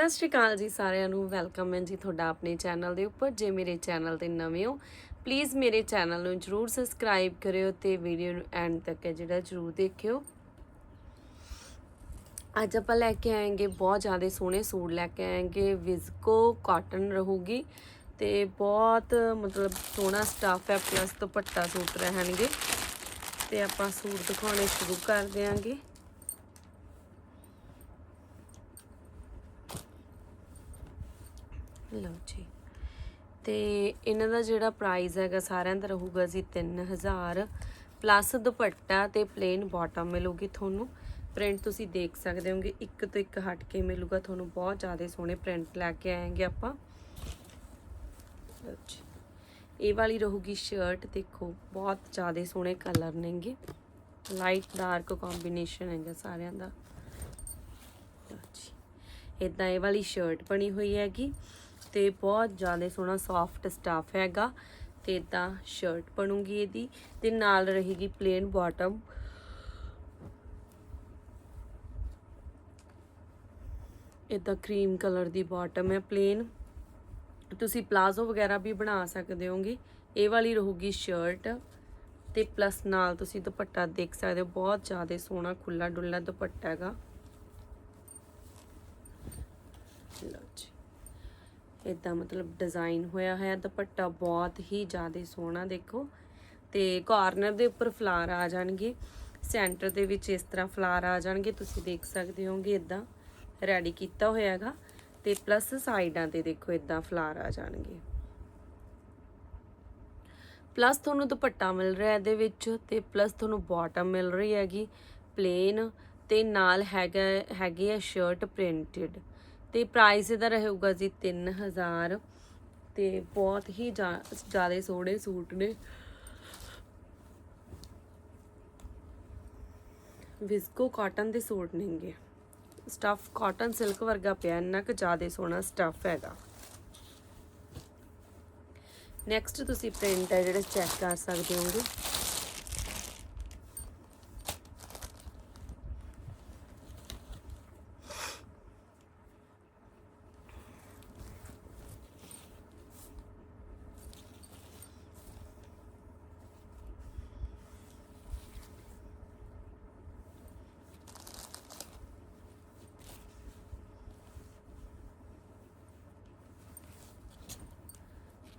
ਸਤਿ ਸ਼੍ਰੀ ਅਕਾਲ ਜੀ ਸਾਰਿਆਂ ਨੂੰ, ਵੈਲਕਮ ਹੈ ਜੀ ਤੁਹਾਡਾ ਆਪਣੇ ਚੈਨਲ ਦੇ ਉੱਪਰ। ਜੇ ਮੇਰੇ ਚੈਨਲ ਤੇ ਨਵੇਂ ਹੋ ਪਲੀਜ਼ ਮੇਰੇ ਚੈਨਲ ਨੂੰ ਜਰੂਰ ਸਬਸਕ੍ਰਾਈਬ ਕਰਿਓ ਤੇ ਵੀਡੀਓ ਨੂੰ ਐਂਡ ਤੱਕ ਹੈ ਜਿਹੜਾ ਜਰੂਰ ਦੇਖਿਓ। ਅੱਜ ਆਪਾਂ ਲੈ ਕੇ ਆਏਗੇ ਬਹੁਤ ਜ਼ਿਆਦਾ ਸੋਹਣੇ ਸੂਟ ਲੈ ਕੇ ਆਏਗੇ। ਵਿਜ਼ਕੋ ਕਾਟਨ ਰਹੂਗੀ ਤੇ ਬਹੁਤ ਮਤਲਬ ਸੋਹਣਾ ਸਟਾਫ ਹੈ ਪਲੱਸ ਦੁਪੱਟਾ ਸੂਟ ਰਹਿਣਗੇ। ਤੇ ਆਪਾਂ ਸੂਟ ਦਿਖਾਉਣੇ ਸ਼ੁਰੂ ਕਰ ਦਿਆਂਗੇ। ਲਓ ਜੀ। ਤੇ ਇਹਨਾਂ ਦਾ ਜਿਹੜਾ ਪ੍ਰਾਈਸ ਹੈਗਾ ਸਾਰਿਆਂ ਦਾ ਰਹੂਗਾ ਜੀ 3000 ਪਲੱਸ ਦੁਪੱਟਾ ਤੇ ਪਲੇਨ ਬਾਟਮ ਮਿਲੂਗੀ ਤੁਹਾਨੂੰ। ਪ੍ਰਿੰਟ ਤੁਸੀਂ ਦੇਖ ਸਕਦੇ ਹੋਗੇ, ਇੱਕ ਤੋਂ ਇੱਕ ਹਟ ਕੇ ਮਿਲੂਗਾ ਤੁਹਾਨੂੰ, ਬਹੁਤ ਜ਼ਿਆਦਾ ਸੋਹਣੇ ਪ੍ਰਿੰਟ ਲੈ ਕੇ ਆਏਗੇ ਆਪਾਂ। ਇਹ ਵਾਲੀ ਰਹੂਗੀ ਸ਼ਰਟ ਦੇਖੋ, ਬਹੁਤ ਜ਼ਿਆਦਾ ਸੋਹਣੇ ਕਲਰ ਨੇਗੇ। ਲਾਈਟ ਡਾਰਕ ਕੰਬੀਨੇਸ਼ਨ ਹੈਗਾ ਸਾਰਿਆਂ ਦਾ। ਲਓ ਇਦਾਂ ਇਹ ਵਾਲੀ ਸ਼ਰਟ ਬਣੀ ਹੋਈ ਹੈਗੀ। ਤੇ ਬਹੁਤ ਜ਼ਿਆਦਾ ਸੋਹਣਾ ਸੌਫਟ ਸਟਾਫ ਹੈਗਾ ਤੇ ਇਦਾਂ ਸ਼ਰਟ ਬਣੂਗੀ ਇਹਦੀ ਤੇ ਨਾਲ ਰਹੇਗੀ ਪਲੇਨ ਬਾਟਮ ਇਦਾਂ ਕਰੀਮ ਕਲਰ ਦੀ ਬਾਟਮ ਹੈ ਪਲੇਨ ਤੁਸੀਂ ਪਲਾਜ਼ੋ ਵਗੈਰਾ ਵੀ ਬਣਾ ਸਕਦੇ ਹੋਗੇ। ਇਹ ਵਾਲੀ ਰਹੂਗੀ ਸ਼ਰਟ ਤੇ ਪਲੱਸ ਨਾਲ ਤੁਸੀਂ ਦੁਪੱਟਾ ਦੇਖ ਸਕਦੇ ਹੋ, ਬਹੁਤ ਜ਼ਿਆਦਾ ਸੋਹਣਾ ਖੁੱਲਾ ਡੁੱਲਾ ਦੁਪੱਟਾ ਹੈਗਾ। ਲਓ ਜੀ। ਇਦਾਂ ਮਤਲਬ ਡਿਜ਼ਾਈਨ ਹੋਇਆ ਹੋਇਆ, ਦੁਪੱਟਾ ਬਹੁਤ ਹੀ ਜ਼ਿਆਦਾ ਸੋਹਣਾ ਦੇਖੋ। ਤੇ ਕਾਰਨਰ ਦੇ ਉੱਪਰ ਫਲਾਰ ਆ ਜਾਣਗੇ। ਸੈਂਟਰ ਦੇ ਵਿੱਚ ਇਸ ਤਰ੍ਹਾਂ ਫਲਾਰ ਆ ਜਾਣਗੇ, ਤੁਸੀਂ ਦੇਖ ਸਕਦੇ ਹੋਗੇ ਇਦਾਂ ਰੈਡੀ ਕੀਤਾ ਹੋਇਆ ਹੈਗਾ। ਤੇ ਪਲੱਸ ਸਾਈਡਾਂ ਤੇ ਦੇਖੋ ਇਦਾਂ ਫਲਾਰ ਆ ਜਾਣਗੇ। ਪਲੱਸ ਤੁਹਾਨੂੰ ਦੁਪੱਟਾ ਮਿਲ ਰਿਹਾ ਇਹਦੇ ਵਿੱਚ ਤੇ ਪਲੱਸ ਤੁਹਾਨੂੰ ਬਾਟਮ ਮਿਲ ਰਹੀ ਹੈਗੀ ਪਲੇਨ ਤੇ ਨਾਲ ਹੈਗਾ, ਹੈਗੀ ਹੈ ਸ਼ਰਟ ਪ੍ਰਿੰਟਡ ਤੇ ਪ੍ਰਾਈਸ ਇਹਦਾ ਰਹੇਗਾ ਜੀ 3000 ਤੇ ਬਹੁਤ ਹੀ ਜ਼ਿਆਦਾ ਸੋਹਣੇ ਸੂਟ ਨੇ। ਵਿਸਕੋ ਕਾਟਨ ਦੇ ਸੂਟ ਨੇਗੇ ਸਟਫ ਕਾਟਨ ਸਿਲਕ ਵਰਗਾ ਪਿਆ, ਇੰਨਾ ਕੁ ਜ਼ਿਆਦਾ ਸੋਹਣਾ ਸਟਫ ਹੈਗਾ। ਨੈਕਸਟ ਤੁਸੀਂ ਪ੍ਰਿੰਟ ਹੈ ਜਿਹੜੇ ਚੈੱਕ ਕਰ ਸਕਦੇ ਹੋਗੇ।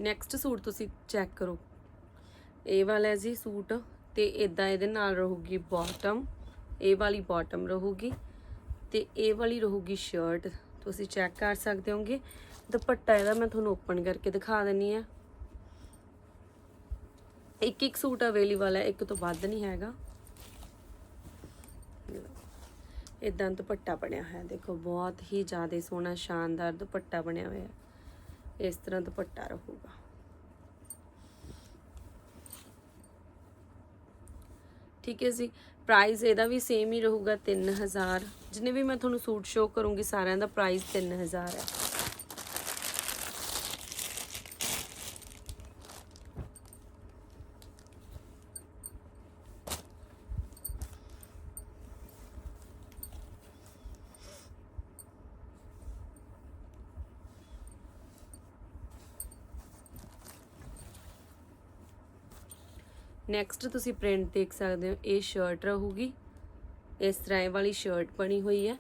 ਨੈਕਸਟ ਸੂਟ ਤੁਸੀਂ ਚੈੱਕ ਕਰੋ। ਇਹ ਵਾਲਾ ਜੀ ਸੂਟ ਤੇ ਇਦਾਂ ਇਹਦੇ ਨਾਲ ਰਹੂਗੀ ਬਾਟਮ ਇਹ ਵਾਲੀ ਬਾਟਮ ਰਹੂਗੀ ਤੇ ਇਹ ਵਾਲੀ ਰਹੂਗੀ ਸ਼ਰਟ ਤੁਸੀਂ ਚੈੱਕ ਕਰ ਸਕਦੇ ਹੋਗੇ। ਦੁਪੱਟਾ ਇਹਦਾ ਮੈਂ ਤੁਹਾਨੂੰ ਓਪਨ ਕਰਕੇ ਦਿਖਾ ਦਿੰਨੀ ਆ। ਇੱਕ ਇੱਕ ਸੂਟ ਅਵੇਲੇਬਲ ਹੈ, ਇੱਕ ਤੋਂ ਵੱਧ ਨਹੀਂ ਹੈਗਾ। ਇਦਾਂ ਦੁਪੱਟਾ ਬਣਿਆ ਹੋਇਆ, ਦੇਖੋ ਬਹੁਤ ਹੀ ਜ਼ਿਆਦਾ ਸੋਹਣਾ, ਸ਼ਾਨਦਾਰ ਦੁਪੱਟਾ ਬਣਿਆ ਹੋਇਆ। ਹੈ ਇਸ ਤਰ੍ਹਾਂ ਦੁਪੱਟਾ ਰਹੂਗਾ। ਠੀਕ ਹੈ ਜੀ ਪ੍ਰਾਈਸ ਇਹਦਾ ਵੀ ਸੇਮ ਹੀ ਰਹੂਗਾ 3000 ਜਿੰਨੇ ਵੀ ਮੈਂ ਤੁਹਾਨੂੰ ਸੂਟ ਸ਼ੋ ਕਰੂੰਗੀ, ਸਾਰਿਆਂ ਦਾ ਪ੍ਰਾਈਸ 3000 ਹੈ। ਨੈਕਸਟ ਤੁਸੀਂ ਪ੍ਰਿੰਟ ਦੇਖ ਸਕਦੇ ਹੋ, ਇਹ ਸ਼ਰਟ ਰਹੂਗੀ। ਇਸ ਤਰ੍ਹਾਂ ਇਹ ਵਾਲੀ ਸ਼ਰਟ ਬਣੀ ਹੋਈ ਹੈ।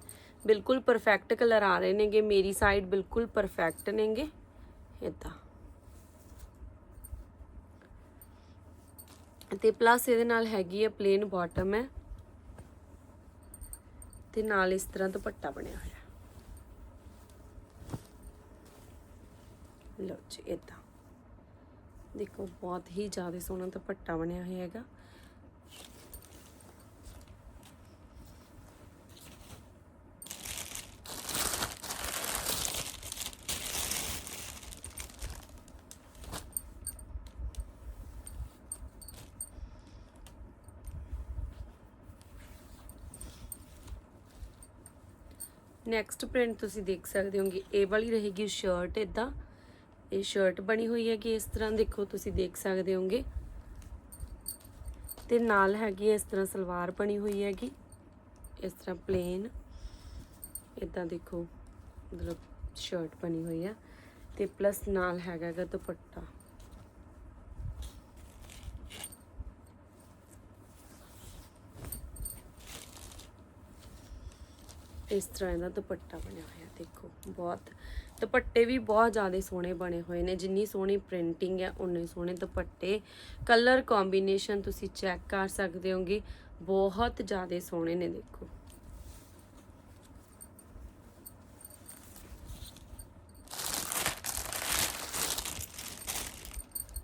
ਬਿਲਕੁਲ ਪਰਫੈਕਟ ਕਲਰ ਆ ਰਹੇ ਨੇਗੇ। ਮੇਰੀ ਸਾਈਡ ਬਿਲਕੁਲ ਪਰਫੈਕਟ ਨੇਗੇ। ਇਦਾਂ ਤੇ ਪਲੱਸ ਇਹਦੇ ਨਾਲ ਹੈਗੀ ਹੈ ਪਲੇਨ ਬਾਟਮ ਹੈ। ਤੇ ਨਾਲ ਇਸ ਤਰ੍ਹਾਂ ਦੁਪੱਟਾ ਬਣਿਆ ਹੋਇਆ। ਲਓ ਜੀ ਇਦਾਂ ਦੇਖੋ, ਬਹੁਤ ਹੀ ਜ਼ਿਆਦਾ ਸੋਹਣਾ ਦੁਪੱਟਾ ਬਣਿਆ ਹੋਇਆ ਹੈਗਾ। ਨੈਕਸਟ ਪ੍ਰਿੰਟ ਤੁਸੀਂ ਦੇਖ ਸਕਦੇ ਹੋਗੇ, ਇਹ ਵਾਲੀ ਰਹੇਗੀ ਸ਼ਰਟ ਇਦਾਂ ਇਹ ਸ਼ਰਟ ਬਣੀ ਹੋਈ ਹੈ ਕਿ ਇਸ ਤਰ੍ਹਾਂ ਦੇਖੋ ਤੁਸੀਂ ਦੇਖ ਸਕਦੇ ਹੋਗੇ। ਤੇ ਨਾਲ ਹੈਗੀ ਹੈ, ਇਸ ਤਰ੍ਹਾਂ ਸਲਵਾਰ ਬਣੀ ਹੋਈ ਹੈਗੀ। ਇਸ ਤਰ੍ਹਾਂ ਪਲੇਨ ਇਦਾਂ ਦੇਖੋ, ਮਤਲਬ ਸ਼ਰਟ ਬਣੀ ਹੋਈ ਆ। ਤੇ ਪਲੱਸ ਨਾਲ ਹੈਗਾ ਗਾ ਦੁਪੱਟਾ। ਇਸ ਤਰ੍ਹਾਂ ਦਾ ਦੁਪੱਟਾ ਬਣਿਆ ਹੋਇਆ, ਦੇਖੋ। ਬਹੁਤ ਦੁਪੱਟੇ ਵੀ ਬਹੁਤ ਜ਼ਿਆਦਾ ਸੋਹਣੇ ਬਣੇ ਹੋਏ ਨੇ, ਜਿੰਨੀ ਸੋਹਣੀ ਪ੍ਰਿੰਟਿੰਗ ਹੈ ਉਨੇ ਸੋਹਣੇ ਦੁਪੱਟੇ। ਕਲਰ ਕੰਬੀਨੇਸ਼ਨ ਤੁਸੀਂ ਚੈੱਕ ਕਰ ਸਕਦੇ ਹੋਗੇ, ਬਹੁਤ ਜ਼ਿਆਦਾ ਸੋਹਣੇ ਨੇ, ਦੇਖੋ।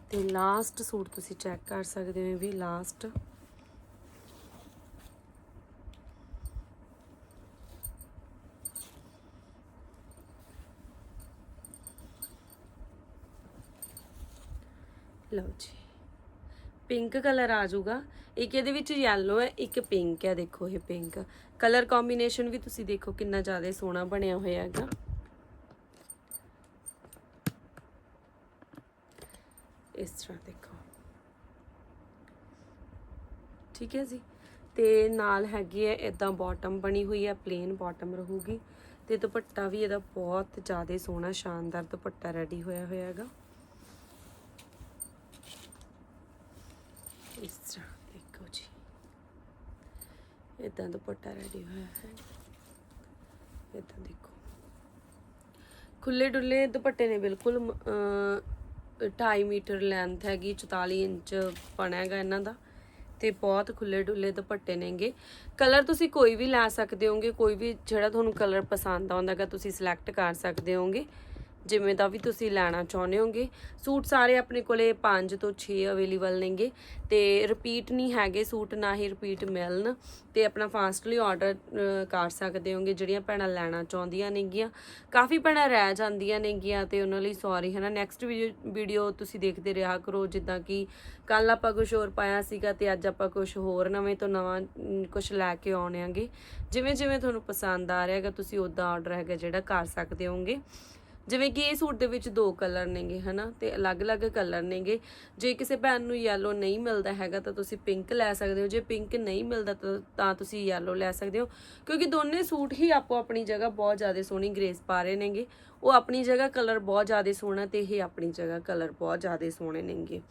ਤੇ ਲਾਸਟ ਸੂਟ ਤੁਸੀਂ ਚੈੱਕ ਕਰ ਸਕਦੇ ਹੋ ਵੀ ਲਾਸਟ ਲਓ ਜੀ। ਪਿੰਕ ਕਲਰ ਆ ਜਾਊਗਾ। ਇੱਕ ਇਹਦੇ ਵਿੱਚ ਯੈਲੋ ਹੈ, ਇੱਕ ਪਿੰਕ ਹੈ। ਦੇਖੋ ਇਹ ਪਿੰਕ ਕਲਰ ਕੰਬੀਨੇਸ਼ਨ ਵੀ ਤੁਸੀਂ ਦੇਖੋ ਕਿੰਨਾ ਜ਼ਿਆਦਾ ਸੋਹਣਾ ਬਣਿਆ ਹੋਇਆ ਹੈਗਾ। ਇਸ ਤਰ੍ਹਾਂ ਦੇਖੋ। ਠੀਕ ਹੈ ਜੀ। ਤੇ ਨਾਲ ਹੈਗੀ ਹੈ ਇਦਾਂ ਬਾਟਮ ਬਣੀ ਹੋਈ ਹੈ ਪਲੇਨ ਬਾਟਮ ਰਹੂਗੀ। ਤੇ ਦੁਪੱਟਾ ਵੀ ਇਹਦਾ ਬਹੁਤ ਜ਼ਿਆਦਾ ਸੋਹਣਾ, ਸ਼ਾਨਦਾਰ ਦੁਪੱਟਾ ਰੈਡੀ ਹੋਇਆ ਹੋਇਆ ਹੈਗਾ। ਇਸ ਤਰ੍ਹਾਂ ਦੇਖੋ ਜੀ। ਇਦਾਂ ਦੁਪੱਟਾ ਰੈਡੀ ਹੋਇਆ ਹੈ। ਇਦਾਂ ਦੇਖੋ। ਖੁੱਲੇ ਡੁੱਲੇ ਦੁਪੱਟੇ ਨੇ ਬਿਲਕੁਲ 2.5 ਮੀਟਰ ਲੈਂਥ ਹੈਗੀ 44 ਇੰਚ ਪਣਾ ਹੈਗਾ ਇਹਨਾਂ ਦਾ। ਤੇ ਬਹੁਤ ਖੁੱਲੇ ਡੁੱਲੇ ਦੁਪੱਟੇ ਨੇਗੇ। ਕਲਰ ਤੁਸੀਂ ਕੋਈ ਵੀ ਲੈ ਸਕਦੇ ਹੋਗੇ, ਕੋਈ ਵੀ ਜਿਹੜਾ ਤੁਹਾਨੂੰ ਕਲਰ ਪਸੰਦ ਆਉਂਦਾਗਾ ਤੁਸੀਂ ਸਿਲੈਕਟ ਕਰ ਸਕਦੇ ਹੋਗੇ। ਜਿਵੇਂ ਦਾ ਵੀ ਤੁਸੀਂ ਲੈਣਾ ਚਾਹੁੰਦੇ ਹੋਗੇ। ਸੂਟ ਸਾਰੇ ਆਪਣੇ ਕੋਲੇ 5 ਤੋਂ 6 ਅਵੇਲੇਬਲ ਨੇਗੇ ਤੇ ਰਿਪੀਟ ਨਹੀਂ ਹੈਗੇ ਸੂਟ, ਨਾ ਹੀ ਰਿਪੀਟ ਮਿਲਣ ਤੇ ਆਪਣਾ ਫਾਸਟਲੀ ਆਰਡਰ ਕਰ ਸਕਦੇ ਹੋਗੇ, ਜਿਹੜੀਆਂ ਭੈਣਾਂ ਲੈਣਾ ਚਾਹੁੰਦੀਆਂ ਨੇਗੀਆਂ। ਕਾਫੀ ਭੈਣਾਂ ਰਹਿ ਜਾਂਦੀਆਂ ਨੇਗੀਆਂ ਤੇ ਉਹਨਾਂ ਲਈ ਸੌਰੀ ਹੈ ਨਾ ਨੈਕਸਟ ਵੀਡੀਓ ਤੁਸੀਂ ਦੇਖਦੇ ਰਿਹਾ ਕਰੋ, ਜਿੱਦਾਂ ਕਿ ਕੱਲ ਆਪਾਂ ਕੁਝ ਹੋਰ ਪਾਇਆ ਸੀਗਾ ਤੇ ਅੱਜ ਆਪਾਂ ਕੁਝ ਹੋਰ ਨਵੇਂ ਤੋਂ ਨਵਾਂ ਕੁਝ ਲੈ ਕੇ ਆਉਣੇ ਆਂਗੇ। ਜਿਵੇਂ ਜਿਵੇਂ ਤੁਹਾਨੂੰ ਪਸੰਦ ਆ ਰਿਹਾ ਹੈਗਾ, ਤੁਸੀਂ ਉਦਾਂ ਆਰਡਰ ਹੈਗਾ ਜਿਹੜਾ ਕਰ ਸਕਦੇ ਹੋਗੇ। ਜਿਵੇਂ ਕਿ ਇਹ ਸੂਟ ਦੇ ਵਿੱਚ ਦੋ ਕਲਰ ਨੇਗੇ, ਹਨਾ? ਤੇ ਅਲੱਗ-ਅਲੱਗ ਕਲਰ ਨੇਗੇ। ਜੇ ਕਿਸੇ ਭੈਣ ਨੂੰ ਯੈਲੋ ਨਹੀਂ ਮਿਲਦਾ ਹੈਗਾ, ਤਾਂ ਤੁਸੀਂ ਪਿੰਕ ਲੈ ਸਕਦੇ ਹੋ। ਜੇ ਪਿੰਕ ਨਹੀਂ ਮਿਲਦਾ, ਤਾਂ- ਤੁਸੀਂ ਯੈਲੋ ਲੈ ਸਕਦੇ ਹੋ। ਕਿਉਂਕਿ ਦੋਨੇ ਸੂਟ ਹੀ ਆਪੋ ਆਪਣੀ ਜਗ੍ਹਾ ਬਹੁਤ ਜ਼ਿਆਦਾ ਸੋਹਣੀ ਗ੍ਰੇਸ ਪਾ ਰਹੇ ਨੇਗੇ। ਉਹ ਆਪਣੀ ਜਗ੍ਹਾ ਕਲਰ ਬਹੁਤ ਜ਼ਿਆਦਾ ਸੋਹਣਾ ਤੇ ਇਹ ਆਪਣੀ ਜਗ੍ਹਾ ਕਲਰ ਬਹੁਤ ਜ਼ਿਆਦਾ ਸੋਹਣੇ ਨੇਗੇ।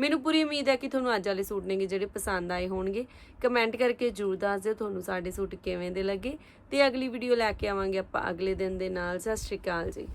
ਮੈਨੂੰ ਪੂਰੀ ਉਮੀਦ ਹੈ ਕਿ ਤੁਹਾਨੂੰ ਅੱਜ ਵਾਲੇ ਸੂਟ ਨੇਗੇ ਜਿਹੜੇ ਪਸੰਦ ਆਏ ਹੋਣਗੇ। ਕਮੈਂਟ ਕਰਕੇ ਜਰੂਰ ਦੱਸ ਦਿਓ ਤੁਹਾਨੂੰ ਸਾਡੇ ਸੂਟ ਕਿਵੇਂ ਦੇ ਲੱਗੇ। ਤੇ ਅਗਲੀ ਵੀਡੀਓ ਲੈ ਕੇ ਆਵਾਂਗੇ ਆਪਾਂ ਅਗਲੇ ਦਿਨ ਦੇ ਨਾਲ। ਸਤਿ ਸ਼੍ਰੀ ਅਕਾਲ ਜੀ।